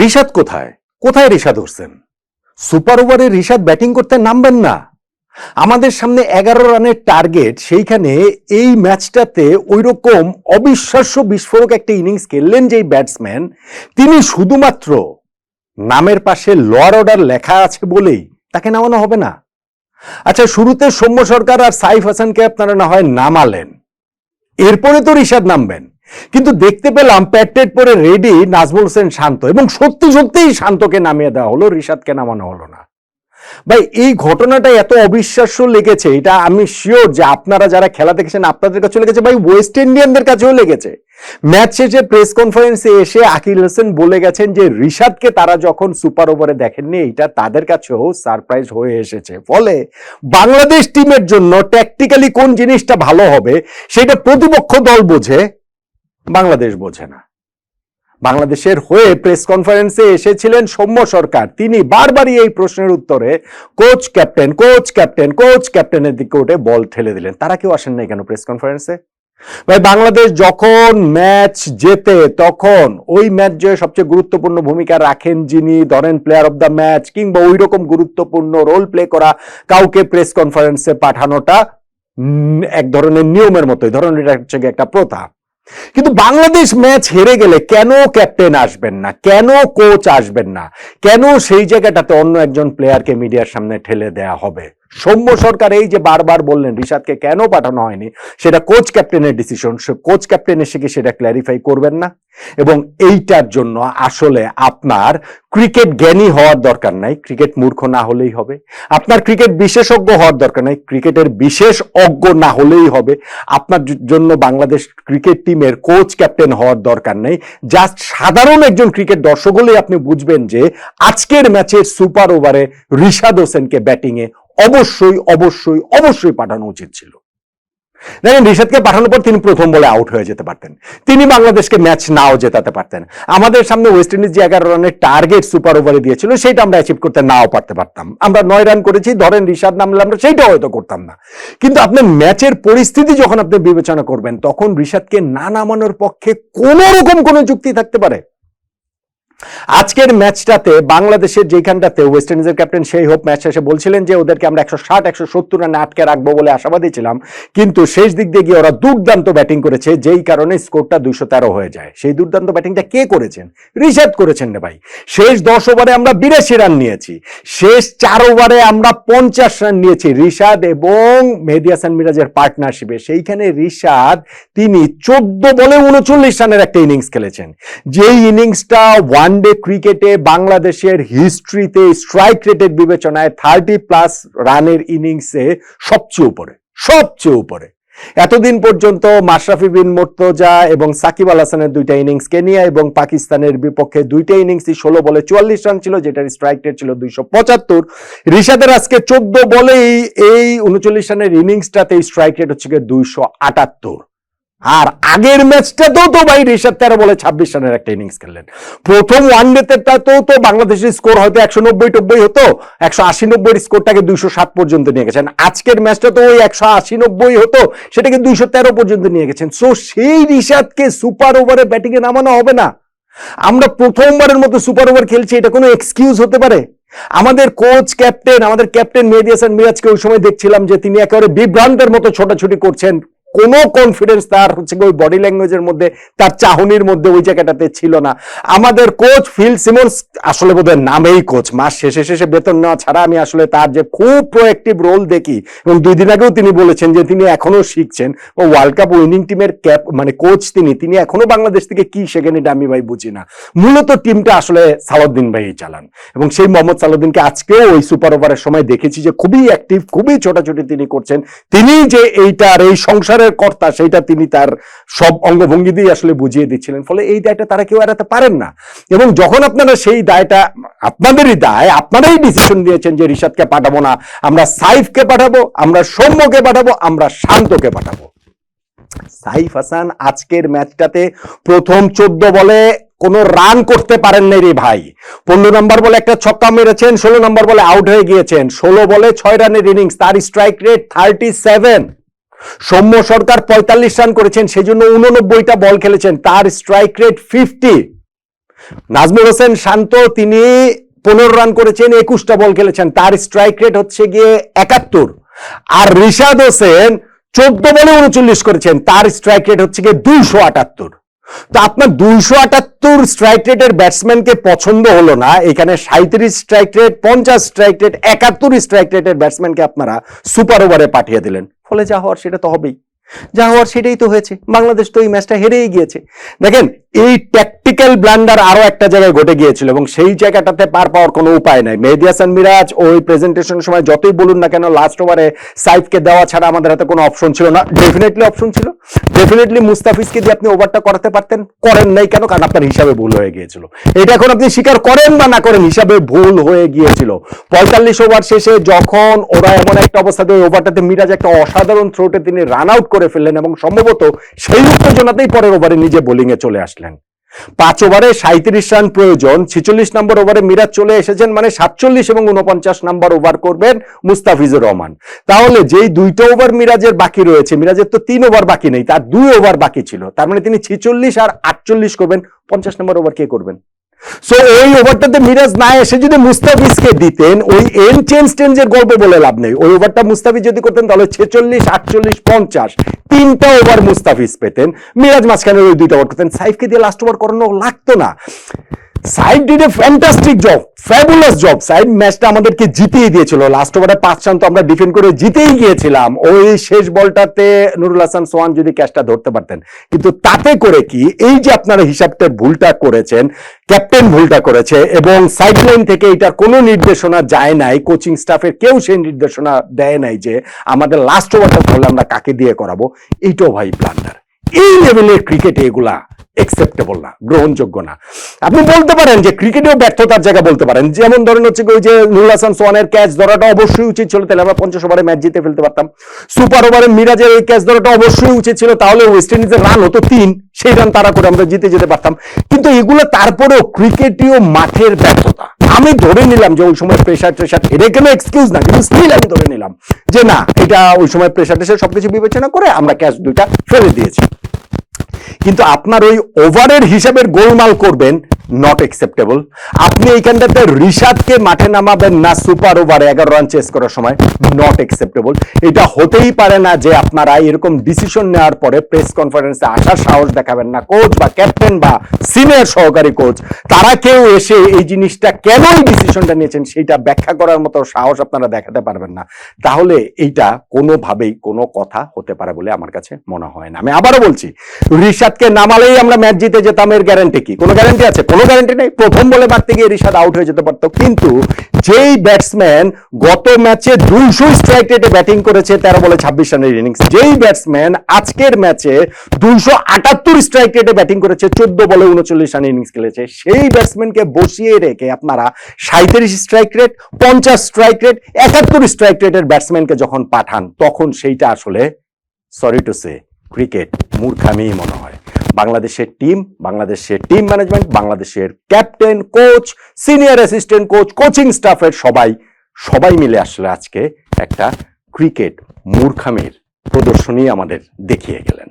রিশাদ কোথায়? কোথায় রিশাদ হোসেন সুপার ওভারে রিশাদ ব্যাটিং করতে নামবেন না। আমাদের সামনে এগারো রানের টার্গেট, সেইখানে এই ম্যাচটাতে ওই রকম অবিশ্বাস্য বিস্ফোরক একটা ইনিংস খেললেন যেই ব্যাটসম্যান, তিনি শুধুমাত্র নামের পাশে লোয়ার অর্ডার লেখা আছে বলেই তাকে নামানো হবে না। আচ্ছা শুরুতে সৌম্য সরকার আর সাইফ হাসানকে আপনারা না হয় নামালেন। এরপরে তো রিশাদ নামবেন। কিন্তু দেখতে পেলাম প্যাটেড পরে রেডি নাজমুল হোসেন শান্ত এবং সত্যি সত্যিই শান্তকে নামিয়ে দেওয়া হলো, রিশাদকে নামানো হলো না। ভাই, এই ঘটনাটা এত অবিশ্বাস্য লেগেছে, এটা আমি শিওর যে আপনারা যারা খেলা দেখেছেন, আপনাদের কাছেও লেগেছে, ভাই ওয়েস্ট ইন্ডিয়ানদের কাছেও লেগেছে। ম্যাচ শেষে প্রেস কনফারেন্সে এসে আকিল হোসেন বলে গেছেন যে, রিশাদকে তারা যখন সুপার ওভারে দেখেননি, এটা তাদের কাছেও সারপ্রাইজ হয়ে এসেছে। ফলে বাংলাদেশ টিমের জন্য ট্যাকটিক্যালি কোন জিনিসটা ভালো হবে, সেটা প্রতিপক্ষ দল বোঝে। বাংলাদেশ বোঝে না। বাংলাদেশের হয়ে প্রেস কনফারেন্সে এসেছিলেন সৌম্য সরকার। তিনি বারবারই এই প্রশ্নের উত্তরে coach captain coach captain, coach ক্যাপ্টেনের দিকে উঠে বল ঠেলে দিলেন। তারা কেউ আসেন নাই কেন প্রেস কনফারেন্সে? ভাই, বাংলাদেশ যখন ম্যাচ জেতে তখন ওই ম্যাচ জয়ে সবচেয়ে গুরুত্বপূর্ণ ভূমিকা রাখেন যিনি, ধরেন প্লেয়ার অফ দ্য ম্যাচ কিংবা ওই রকম গুরুত্বপূর্ণ রোল প্লে করা কাউকে প্রেস কনফারেন্সে পাঠানোটা এক ধরনের নিয়মের মতোই। ধরনের হচ্ছে একটা প্রথা কিন্তু বাংলাদেশ ম্যাচ হেরে গেলে কেন ক্যাপ্টেন আসবেন না? কেন কোচ আসবেন না? কেন সেই জায়গাটাতে অন্য একজন প্লেয়ারকে মিডিয়ার সামনে ঠেলে দেয়া হবে? সৌম্য সরকার এই যে বারবার বললেন রিশাদকে কেন পাঠানো হয়নি, সেটা কোচ ক্যাপ্টেনের ডিসিশন কোচ ক্যাপ্টেন এসে কি সেটা ক্ল্যারিফাই করবেন না। এবং এইটার জন্য আসলে আপনার ক্রিকেট জ্ঞানী হওয়ার দরকার নাই ক্রিকেট মূর্খ না হলেই হবে। আপনার ক্রিকেট বিশেষজ্ঞ হওয়ার দরকার নাই ক্রিকেটের বিশেষ অজ্ঞ না হলেই হবে। আপনার জন্য বাংলাদেশ ক্রিকেট টিমের কোচ ক্যাপ্টেন হওয়ার দরকার নেই। জাস্ট সাধারণ একজন ক্রিকেট দর্শক হলেই আপনি বুঝবেন যে আজকের ম্যাচের সুপার ওভারে রিশাদ হোসেনকে ব্যাটিংয়ে অবশ্যই অবশ্যই অবশ্যই পাঠানো উচিত ছিল। দেখেন, রিশাদকে পাঠানোর পর তিনি প্রথম বলে আউট হয়ে যেতে পারতেন। তিনি বাংলাদেশকে ম্যাচ নাও জেতাতে পারতেন। আমাদের সামনে ওয়েস্ট ইন্ডিজ যে এগারো রানের টার্গেট সুপার ওভারে দিয়েছিল, সেটা আমরা অ্যাচিভ করতে নাও পারতে পারতাম। আমরা নয় রান করেছি, ধরেন রিশাদ নামলে আমরা সেইটা হয়তো করতাম না। কিন্তু আপনি ম্যাচের পরিস্থিতি যখন আপনি বিবেচনা করবেন, তখন রিশাদকে না নামানোর পক্ষে কোন রকম কোনো যুক্তি থাকতে পারে। আজকের ম্যাচটাতে বাংলাদেশের যেখানটাতে ওয়েস্ট ইন্ডিজের ক্যাপ্টেন সেই হোপ ম্যাচ শেষে বলছিলেন যে ওদেরকে আমরা একশো ষাট, একশো সত্তর রানে আটকে রাখব বলে আশাবাদী ছিলাম। কিন্তু শেষ দিক দিয়ে গিয়ে ওরা দুর্দান্ত ব্যাটিং করেছে, যেই কারণে স্কোরটা দুইশো তেরো হয়ে যায়। সেই দুর্দান্ত ব্যাটিংটা কে করেছেন? রিশাদ করেছেন রে ভাই। শেষ দশ ওভারে আমরা বিরাশি রান নিয়েছি। শেষ চার ওভারে আমরা পঞ্চাশ রান নিয়েছি রিশাদ এবং মেহেদি হাসান মিরাজের পার্টনারশিপে সেইখানে রিশাদ তিনি চোদ্দ বলে উনচল্লিশ রানের একটা ইনিংস খেলেছেন। যেই ইনিংসটা ওয়ান ডে ক্রিকেটে বাংলাদেশের হিস্ট্রিতে স্ট্রাইক রেটের বিবেচনায় থার্টি প্লাস রানের ইনিংসে সবচেয়ে উপরে সবচেয়ে উপরে। এতদিন পর্যন্ত মাশরাফি বিন মোর্তজা এবং সাকিব আল হাসানের দুইটা ইনিংস কেনিয়া এবং পাকিস্তানের বিপক্ষে দুইটা ইনিংসই ষোলো বলে চুয়াল্লিশ রান ছিল, যেটার স্ট্রাইক রেট ছিল দুইশো পঁচাত্তর। রিশাদের আজকে চোদ্দ বলেই এই উনচল্লিশ রানের ইনিংসটাতে স্ট্রাইক রেট হচ্ছে দুইশো আটাত্তর। আর আগের ম্যাচটাতেও তো ভাই ঋষাদ তেরো বলে ছাব্বিশ রানের একটা ইনিংস খেললেন। প্রথম ওয়ান ডেতে তো তো বাংলাদেশের স্কোর হয়তো একশো নব্বই টব্বই হতো একশো আশি নব্বই স্কোরটাকে দুইশো সাত পর্যন্ত নিয়ে গেছেন। আজকের ম্যাচটা তো ওই একশো আশি নব্বই হতো, সেটাকে দুইশো তেরো পর্যন্ত নিয়ে গেছেন। সো সেই ঋষাদকে সুপার ওভারে ব্যাটিংয়ে নামানো হবে না। আমরা প্রথমবারের মতো সুপার ওভার খেলছি, এটা কোনো এক্সকিউজ হতে পারে? আমাদের কোচ ক্যাপ্টেন আমাদের ক্যাপ্টেন মেহেদি হাসান মিরাজকে ওই সময় দেখছিলাম যে তিনি একেবারে বিভ্রান্তের মতো ছোটাছুটি করছেন। কোনো কনফিডেন্স তার হচ্ছে ওই বডি ল্যাঙ্গুয়েজের মধ্যে, তার চাহনির মধ্যে ওই জায়গাটাতে ছিল না। আমাদের কোচ ফিল সিমন্স আসলে বোধহয় নামেই কোচ মাস শেষে শেষে বেতন নেওয়া ছাড়া আমি আসলে তার যে খুব প্রোয়েক্টিভ রোল দেখি, এবং দুই দিন আগেও তিনি বলেছেন যে তিনি এখনও শিখছেন, ও ওয়ার্ল্ড কাপ উইনিং টিমের ক্যাপ মানে কোচ তিনি তিনি এখনও বাংলাদেশ থেকে কি শেখেন এটা আমি ভাই বুঝি না। মূলত টিমটা আসলে সালাউদ্দিন ভাই চালান, এবং সেই মোহাম্মদ সালাউদ্দিনকে আজকেও ওই সুপার ওভারের সময় দেখেছি যে খুবই অ্যাক্টিভ খুবই ছোটাছুটি তিনি করছেন। তিনি যে এইটার, এই সংসারের কর্তা, সেইটা তিনি তার সব অঙ্গভঙ্গি দিয়ে আসলে বুঝিয়ে দিচ্ছিলেন। ফলে এই দায়টা তারা কেউ এড়াতে পারেন না। এবং যখন আপনারা সেই দায়টা, আপনাদেরই দায়, আপনারাই ডিসিশন দিয়েছেন যে রিশাদকে পাঠাবো না, আমরা সাইফকে পাঠাবো, আমরা সৌম্যকে পাঠাবো, আমরা শান্তকে পাঠাবো। সাইফ হাসান আজকের ম্যাচটাতে প্রথম চোদ্দ বলে কোনো রান করতে পারেন নাই রে ভাই। পনেরো নম্বর বলে একটা ছক্কা মেরেছেন, ষোলো নম্বর বলে আউট হয়ে গিয়েছেন, ষোলো বলে ছয় রানের ইনিংস তার strike rate thirty seven Soumya Sarkar পঁয়তাল্লিশ রান করেছেন সেই জন্য উননব্বইটা বল খেলেছেন। তার strike rate fifty Najmul Hossain Shanto, তিনি পনেরো রান করেছেন, একুশটা বল খেলেছেন। তার স্ট্রাইক রেট হচ্ছে গিয়ে একাত্তর। আর রিশাদ হোসেন চোদ্দ বলে উনচল্লিশ করেছেন, তার স্ট্রাইক রেট হচ্ছে গিয়ে দুশো আটাত্তর। তো আপনার দুইশো আটাত্তর স্ট্রাইক রেটের ব্যাটসম্যানকে পছন্দ হলো না, এখানে সাঁত্রিশ স্ট্রাইক রেট পঞ্চাশ স্ট্রাইক রেট একাত্তর স্ট্রাইক রেটের ব্যাটসম্যানকে আপনারা সুপার ওভারে পাঠিয়ে দিলেন। ফলে যা হওয়ার সেটা তো হবেই। যা হওয়ার সেটাই তো হয়েছে। বাংলাদেশ তো এই ম্যাচটা হেরেই গিয়েছে। দেখেন এই ট্যাকটিক্যাল ব্লান্ডার আরও একটা জায়গায় ঘটে গিয়েছিল এবং সেই জায়গাটাতে পার পাওয়ার কোনো উপায় নাই। মেহেদি হাসান মিরাজ ওই প্রেজেন্টেশনের সময় যতই বলুন না কেন লাস্ট ওভারে সাইফকে দেওয়া ছাড়া আমাদের হাতে কোনো অপশন ছিল না। ডেফিনেটলি অপশন ছিল। ডেফিনেটলি মুস্তাফিজকে দিয়ে আপনি ওভারটা করাতে পারতেন। করেন নাই কেন? কারণ আপনার হিসাবে ভুল হয়ে গিয়েছিল। এটা এখন আপনি স্বীকার করেন বা না করেন, হিসাবে ভুল হয়ে গিয়েছিল। পঁয়তাল্লিশ ওভার শেষে যখন ওরা এমন একটা অবস্থাতে ওই ওভারটাতে মিরাজ একটা অসাধারণ থ্রোটে তিনি রান আউট করে ফেললেন এবং সম্ভবত সেই উত্তেজনাতেই পরের ওভারে নিজে বোলিংয়ে চলে আসলেন। পাঁচ ওভারে সাঁত্রিশ রান প্রয়োজন, ছিচল্লিশ নম্বর ওভারে মিরাজ চলে এসেছেন মানে সাতচল্লিশ এবং উনপঞ্চাশ নম্বর ওভার করবেন মুস্তাফিজুর রহমান। তাহলে যেই দুইটা ওভার মিরাজের বাকি রয়েছে, মিরাজের তো তিন ওভার বাকি নেই, তার দুই ওভার বাকি ছিল, তার মানে তিনি ছিচল্লিশ আর আটচল্লিশ করবেন, পঞ্চাশ নম্বর ওভার কে করবেন? সো ওই ওভারটাতে মিরাজ না এসে যদি মুস্তাফিজকে দিতেন, ওই এন চেঞ্জ টেঞ্জের গল্প বলে লাভ নেই। ওই ওভারটা মুস্তাফিজ যদি করতেন, তাহলে ছেচল্লিশ, আটচল্লিশ, পঞ্চাশ তিনটা ওভার মুস্তাফিজ পেতেন। মিরাজ মাঝখানে ওই দুইটা ওভার করতেন। সাইফকে দিয়ে লাস্ট ওভার করানো লাগতো না। Side did a fantastic job fabulous job side ম্যাচটা আমাদেরকে জিতিয়ে দিয়েছিল। লাস্ট ওভারে পাঁচ আমরা ডিফেন্ড করে জিতেই গিয়েছিলাম। ওই শেষ বলটাতে নুরুল হাসান, সোহান যদি ক্যাচটা ধরতে পারতেন। কিন্তু তাতে করে কি, এই যে আপনারা হিসাবটা ভুলটা করেছেন ক্যাপ্টেন ভুলটা করেছে, এবং সাইড লাইন থেকে এটা কোনো নির্দেশনা যায় নাই কোচিং স্টাফের কেউ সেই নির্দেশনা দেয় নাই যে, আমাদের লাস্ট ওভারটা করলে আমরা কাকে দিয়ে করাবো? এইটাও ভাই ব্লান্ডার এই লেভেলের ক্রিকেটে এগুলা একসেপ্টেবল না, গ্রহণযোগ্য না। আপনি বলতে পারেন যে ক্রিকেটেও ব্যর্থতার জায়গা বলতে পারেন। যেমন ধরেন হচ্ছে ওই যে নুরুল হাসান সোহানের ক্যাচ ধরাটা অবশ্যই উচিত ছিল, তাহলে আমরা পঞ্চাশ ওভারে ম্যাচ জিতে ফেলতে পারতাম। সুপার ওভারে মিরাজের এই ক্যাচ ধরাটা অবশ্যই উচিত ছিল, তাহলে ওয়েস্ট ইন্ডিজের রান হতো তিন, সেই রান তারা করে আমরা জিতে যেতে পারতাম। কিন্তু এগুলো তারপরেও ক্রিকেটীয় মাঠের ব্যর্থতা। আমি ধরে নিলাম যে ওই সময় প্রেশার ট্রেশার, এটা কেন এক্সকিউজ না, কিন্তু স্টিল আমি ধরে নিলাম যে না, এটা ওই সময় প্রেশার টেশার সবকিছু বিবেচনা করে আমরা ক্যাচ দুইটা ফেলে দিয়েছি। কিন্তু আপনার ওই ওভারের হিসাবের গোলমাল করবেন নট একসেপ্টেবল আপনি এইখানটাতে রিশাদকে মাঠে নামাবেন না, সুপার ওভারে এগারো রান চেস করার সময় নট একসেপ্টেবল এটা হতেই পারে না যে আপনারা এরকম ডিসিশন নেওয়ার পরে প্রেস কনফারেন্সে আসার সাহস দেখাবেন না। কোচ বা ক্যাপ্টেন বা সিনিয়র সহকারী কোচ তারা কেউ এসে এই জিনিসটা কেনই ডিসিশনটা নিয়েছেন সেটা ব্যাখ্যা করার মতো সাহস আপনারা দেখাতে পারবেন না। তাহলে এইটা কোনোভাবেই কোনো কথা হতে পারে বলে আমার কাছে মনে হয় না। আমি আবারও বলছি, রিশাদকে নামালেই আমরা ম্যাচ জিতে যেতাম, এর গ্যারান্টি কি? কোনো গ্যারান্টি আছে? কোনো গ্যারান্টি নেই। প্রথম বলে মারতে গিয়ে রিশাদ আউট হয়ে যেতে পারতো। কিন্তু যেই ব্যাটসম্যান গত ম্যাচে দুইশো স্ট্রাইক রেটে ব্যাটিং করেছে, তেরো বলে ছাব্বিশ রানের ইনিংস যেই ব্যাটসম্যান আজকের ম্যাচে দুইশো আটাত্তর স্ট্রাইক রেটে ব্যাটিং করেছে, চোদ্দ বলে উনচল্লিশ রানের ইনিংস খেলেছে। সেই ব্যাটসম্যানকে বসিয়ে রেখে আপনারা সাঁত্রিশ স্ট্রাইক রেট পঞ্চাশ স্ট্রাইক রেট একাত্তর স্ট্রাইক রেটের ব্যাটসম্যানকে যখন পাঠান, তখন সেইটা আসলে সরি টু সে ক্রিকেট মূর্খামি মনে হয়। বাংলাদেশের টিম বাংলাদেশের টিম ম্যানেজমেন্ট বাংলাদেশের captain coach senior assistant coach coaching স্টাফের সবাই সবাই মিলে আসলে আজকে একটা ক্রিকেট মূর্খামির প্রদর্শনী আমাদের দেখিয়ে গেলেন।